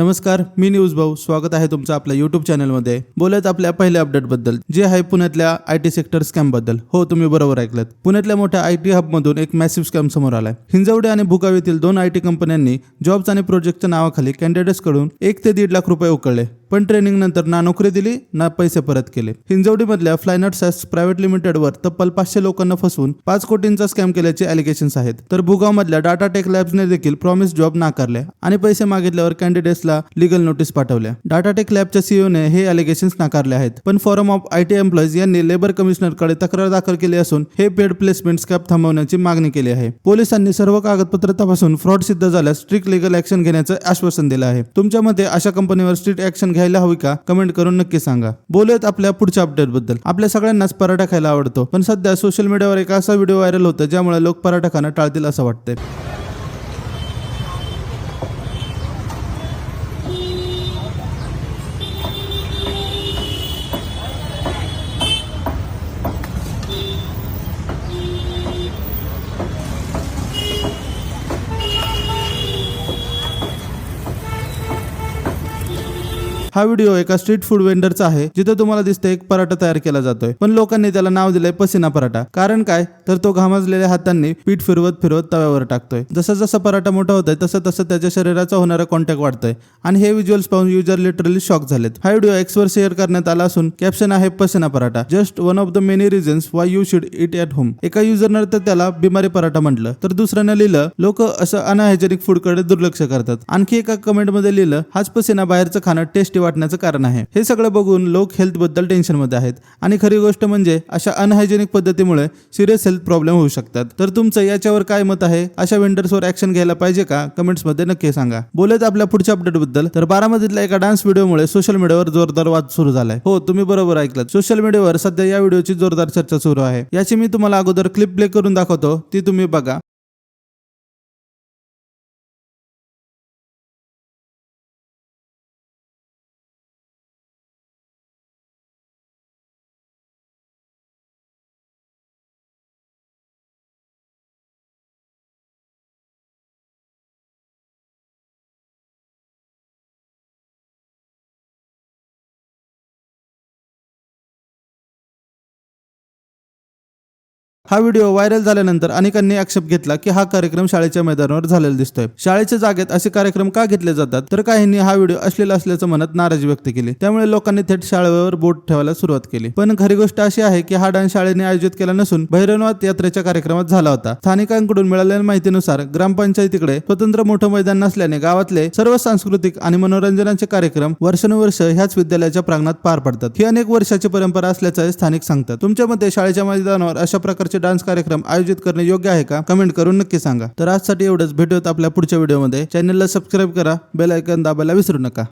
नमस्कार मी न्यूज भाऊ. स्वागत आहे तुमचं आपल्या युट्यूब चॅनलमध्ये बोलत आपल्या पहिल्या अपडेटबद्दल जे आहे पुण्यातल्या आय टी सेक्टर स्कॅमबद्दल. हो तुम्ही बरोबर ऐकलं पुण्यातल्या मोठ्या आय टी हबमधून एक मॅसिव्ह स्कॅम समोर आलाय. हिंजवडे आणि भुगाव येथील दोन आय टी कंपन्यांनी जॉब्स आणि प्रोजेक्टच्या नावाखाली कॅन्डिडेट्सकडून एक ते दीड लाख रुपये उकळले. पण ट्रेनिंग नंतर ना नोकरी दिली ना पैसे परत केले. हिंजवडीमधल्या फ्लायनट सॅस प्रायव्हेट लिमिटेडवर तब्बल पाचशे लोकांना फसवून पाच कोटींचा स्कॅम केल्याचे अलिगेशन्स आहेत. तर भुगावमधल्या डाटा टेक लॅब्सने देखील प्रॉमिस जॉब नाकारले आणि पैसे मागितल्यावर कॅन्डिडेट्सला लिगल नोटीस पाठवल्या. डाटा टेक लॅबच्या सीईओने हे अलिगेशन्स नाकारले आहेत. पण forum of I T employees यांनी लेबर कमिशनरकडे तक्रार दाखल केली असून हे पेड प्लेसमेंट स्कॅप थांबवण्याची मागणी केली आहे. पोलिसांनी सर्व कागदपत्र तपासून फ्रॉड सिद्ध झाल्यास स्ट्रिक्ट लिगल ऍक्शन घेण्याचं आश्वासन दिलं आहे. तुमच्या मते अशा कंपनीवर स्ट्रिक्ट ऍक्शन घ्यायला हवी का? कमेंट करून नक्की सांगा. बोलूयात आपल्या पुढच्या अपडेटबद्दल. आपल्या सगळ्यांनाच पराठा खायला आवडतो. पण सध्या सोशल मीडियावर एक असा व्हिडिओ व्हायरल होतो ज्यामुळे लोक पराठा खाणं टाळतील असं वाटतंय. हा व्हिडिओ एका स्ट्रीट फूड वेंडरचा आहे जिथे तुम्हाला दिसते एक पराठा तयार केला जातोय. पण लोकांनी त्याला नाव दिलंय पसिना पराठा. कारण काय? तर तो घामजलेल्या हातांनी पीठ फिरवत फिरवत तव्यावर टाकतोय. जसा जसा पराठा मोठा होतोय तसं तसं त्याच्या शरीराचा होणारा कॉन्टॅक्ट वाढतोय. आणि हे व्हिज्युअल्स पाहून युजर लिटरली शॉक झालेत. हा व्हिडिओ एक्सवर शेअर करण्यात आला असून कॅप्शन आहे पसिना paratha. Just one of the many reasons why you should eat at home एका युजरनं तर त्याला बिमारी पराठा म्हटलं. तर दुसऱ्यानं लिहिलं लोक असं अनहायजेनिक फूडकडे दुर्लक्ष करतात. आणखी एका कमेंटमध्ये लिहिलं हाच पसिना बाहेरचं खाणं टेस्टी वाटण्याचं कारण आहे. हे सगळं बघून लोक हेल्थबद्दल टेन्शनमध्ये आहेत. आणि खरी गोष्ट म्हणजे अशा अनहायजेनिक पद्धतीमुळे सिरियस हेल्थ प्रॉब्लेम होऊ शकतात. तर तुमचं याच्यावर काय मत आहे? अशा वेंडर्सवर ऍक्शन घ्यायला पाहिजे का? कमेंट्समध्ये नक्की सांगा. बोलत आपल्या पुढच्या अपडेटबद्दल. तर बारामतीतल्या एका डान्स व्हिडिओमुळे सोशल मीडियावर जोरदार वाद सुरू झालाय. हो तुम्ही बरोबर ऐकलं सोशल मीडियावर सध्या या व्हिडिओची जोरदार चर्चा सुरू आहे. याची मी तुम्हाला अगोदर क्लिप प्ले करून दाखवतो. ती तुम्ही बघा. हा व्हिडिओ व्हायरल झाल्यानंतर अनेकांनी आक्षेप घेतला की हा कार्यक्रम शाळेच्या मैदानावर झालेला दिसतोय. शाळेच्या जागेत असे कार्यक्रम का घेतले जातात? तर काहींनी हा व्हिडिओ असलेला असल्याचं म्हणत नाराजी व्यक्त केली. त्यामुळे लोकांनी थेट शाळेवर बोट ठेवायला सुरुवात केली. पण खरी गोष्ट अशी आहे की हा डान्स शाळेने आयोजित केला नसून भैरवनाथ यात्रेच्या कार्यक्रमात झाला होता. स्थानिकांकडून मिळालेल्या माहितीनुसार ग्रामपंचायतीकडे स्वतंत्र मोठं मैदान नसल्याने गावातले सर्व सांस्कृतिक आणि मनोरंजनाचे कार्यक्रम वर्षानुवर्ष ह्याच विद्यालयाच्या प्रांगणात पार पडतात. ही अनेक वर्षाची परंपरा असल्याचं स्थानिक सांगतात. तुमच्या मते शाळेच्या मैदानावर अशा प्रकारचे डान्स कार्यक्रम आयोजित करणे योग्य आहे का? कमेंट करून नक्की सांगा. तर आजसाठी एवढंच. भेटूयात आपल्या पुढच्या व्हिडिओमध्ये. चॅनलला सबस्क्राईब करा. बेल आयकन दाबायला विसरू नका.